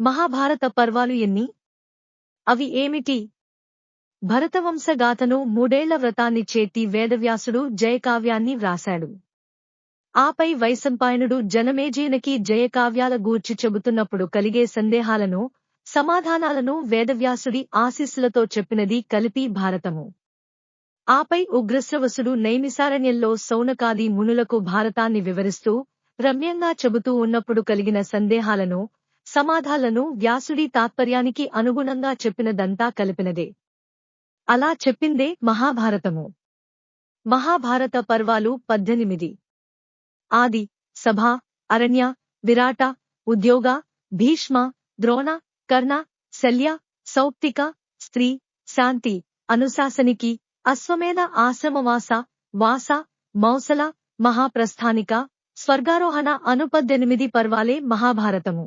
మహాభారత పర్వాలు ఎన్ని? అవి ఏమిటి? భరతవంశగాథను మూడేళ్ళ వ్రతాన్ని చేతి వేదవ్యాసుడు జయకావ్యాన్ని వ్రాశాడు. ఆపై వైసంపాయనుడు జనమేజీనకి జయకావ్యాల గూర్చి చెబుతున్నప్పుడు కలిగే సందేహాలను సమాధానాలను వేదవ్యాసుడి ఆశీస్సులతో చెప్పినది కలిపి భారతము. ఆపై ఉగ్రశ్రవసుడు నైమిసారణ్యంలో సౌనకాది మునులకు భారతాన్ని వివరిస్తూ రమ్యంగా చెబుతూ ఉన్నప్పుడు కలిగిన సందేహాలను సమాధాలను వ్యాసుడి తాత్పర్యానికి అనుగుణంగా చెప్పినదంతా కలిపినదే. అలా చెప్పిందే మహాభారతము. మహాభారత పర్వాలు పద్దెనిమిది. ఆది సభ అరణ్య విరాట ఉద్యోగ భీష్మ ద్రోణ కర్ణ శల్య సౌప్తిక స్త్రీ శాంతి అనుశాసనికి అశ్వమేధ ఆశ్రమవాస వాస మౌసల మహాప్రస్థానిక స్వర్గారోహణ అను పద్దెనిమిది పర్వాలే మహాభారతము.